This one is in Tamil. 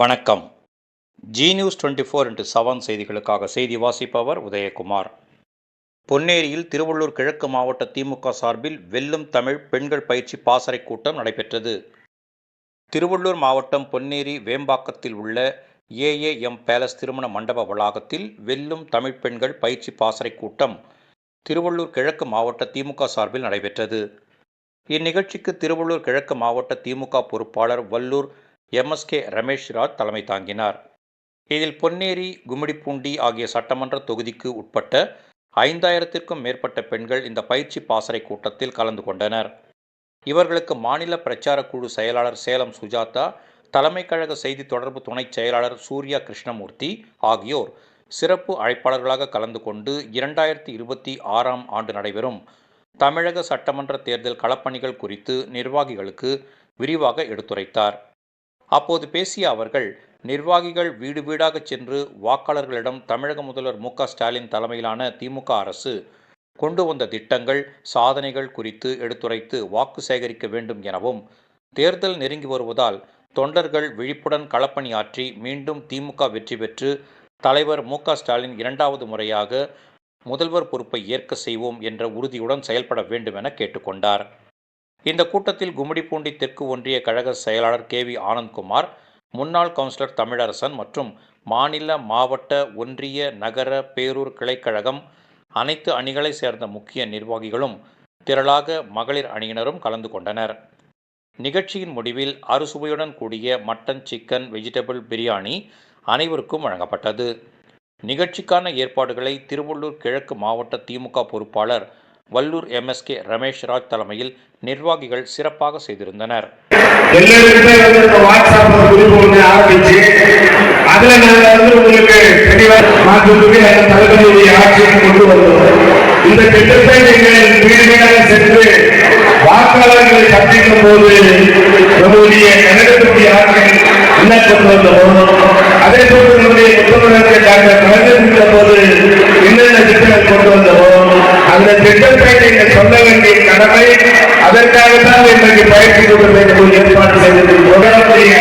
வணக்கம். Zee news twenty four into seven செய்திகளுக்காக செய்தி வாசிப்பவர் உதயகுமார். பொன்னேரியில் திருவள்ளூர் கிழக்கு மாவட்ட திமுக சார்பில் வெல்லும் தமிழ் பெண்கள் பயிற்சி பாசறை கூட்டம் நடைபெற்றது. திருவள்ளூர் மாவட்டம் பொன்னேரி வேம்பாக்கத்தில் உள்ள ஏஏஎம் பேலஸ் திருமண மண்டப வளாகத்தில் வெல்லும் தமிழ் பெண்கள் பயிற்சி பாசறை கூட்டம் திருவள்ளூர் கிழக்கு மாவட்ட திமுக சார்பில் நடைபெற்றது. இந்நிகழ்ச்சிக்கு திருவள்ளூர் கிழக்கு மாவட்ட திமுக பொறுப்பாளர் வல்லூர் எம்எஸ்கே ரமேஷ் ராஜ் தலைமை தாங்கினார். இதில் பொன்னேரி கும்மிடிப்பூண்டி ஆகிய சட்டமன்ற தொகுதிக்கு உட்பட்ட ஐந்தாயிரத்திற்கும் மேற்பட்ட பெண்கள் இந்த பயிற்சி பாசறை கூட்டத்தில் கலந்து கொண்டனர். இவர்களுக்கு மாநில பிரச்சார குழு செயலாளர் சேலம் சுஜாதா தலைமை கழக செய்தி தொடர்பு துணைச் செயலாளர் சூர்யா கிருஷ்ணமூர்த்தி ஆகியோர் சிறப்பு அழைப்பாளர்களாக கலந்து கொண்டு இரண்டாயிரத்தி இருபத்தி ஆறாம் ஆண்டு நடைபெறும் தமிழக சட்டமன்ற தேர்தல் களப்பணிகள் குறித்து நிர்வாகிகளுக்கு விரிவாக எடுத்துரைத்தார். அப்போது பேசிய அவர்கள் நிர்வாகிகள் வீடு வீடாக சென்று வாக்காளர்களிடம் தமிழக முதல்வர் மு ஸ்டாலின் தலைமையிலான திமுக அரசு கொண்டு வந்த திட்டங்கள் சாதனைகள் குறித்து எடுத்துரைத்து வாக்கு சேகரிக்க வேண்டும் எனவும் தேர்தல் நெருங்கி வருவதால் தொண்டர்கள் விழிப்புடன் களப்பணியாற்றி மீண்டும் திமுக வெற்றி பெற்று தலைவர் மு ஸ்டாலின் இரண்டாவது முறையாக முதல்வர் பொறுப்பை ஏற்க செய்வோம் என்ற உறுதியுடன் செயல்பட வேண்டும் என கேட்டுக்கொண்டார். இந்த கூட்டத்தில் கும்மிடிப்பூண்டி தெற்கு ஒன்றிய கழக செயலாளர் கே வி ஆனந்த்குமார் முன்னாள் கவுன்சிலர் தமிழரசன் மற்றும் மாநில மாவட்ட ஒன்றிய நகர பேரூர் கிளைக்கழகம் அனைத்து அணிகளை சேர்ந்த முக்கிய நிர்வாகிகளும் திரளாக மகளிர் அணியினரும் கலந்து கொண்டனர். நிகழ்ச்சியின் முடிவில் அறுசுவையுடன் கூடிய மட்டன் சிக்கன் வெஜிடபிள் பிரியாணி அனைவருக்கும் வழங்கப்பட்டது. நிகழ்ச்சிக்கான ஏற்பாடுகளை திருவள்ளூர் கிழக்கு மாவட்ட திமுக பொறுப்பாளர் வல்லூர் எம்எஸ்கே ரமேஷ் ராஜ் தலைமையில் நிர்வாகிகள் சிறப்பாக செய்திருந்தனர். இந்த உங்களுக்கு கொண்டு இந்த திட்டத்தை நீங்கள் வீடு வீடாக சென்று வாக்காளர்களை சந்திக்கும் போது நம்முடைய கழகத்துடைய ஆட்சியை என்ன கொண்டு வந்தோமோ? அதே போல நம்முடைய டாக்டர் கலைஞர் போது என்னென்ன திட்டங்கள் கொண்டு வந்தோமோ அந்த திட்டத்தை நீங்கள் சொல்ல வேண்டிய கடமை அதற்காகத்தான் இன்றைக்கு பயிற்சி கொடுப்பதற்கு ஏற்பாடு செய்திருக்கிறோம். உடனுடைய